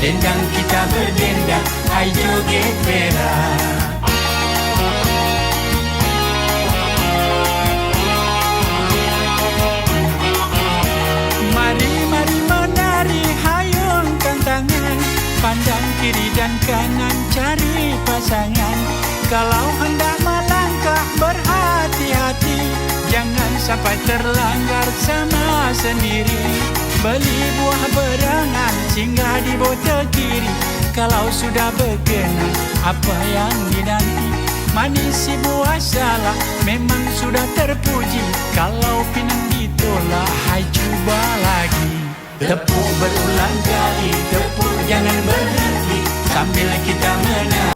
Dendang kita berdendang Hai joget berak Mari, mari menari hayungkan tangan Pandang kiri dan kanan cari pasangan. Kalau hendak melangkah berhati-hati Jangan sampai terlanggar sama sendiri. Beli buah berangan singgah Kalau sudah berkenan apa yang dinanti Manis si buah salah memang sudah terpuji. Kalau pinang ditolak hai cuba lagi. Tepuk berulang kali, tepuk jangan berhenti. Sambil kita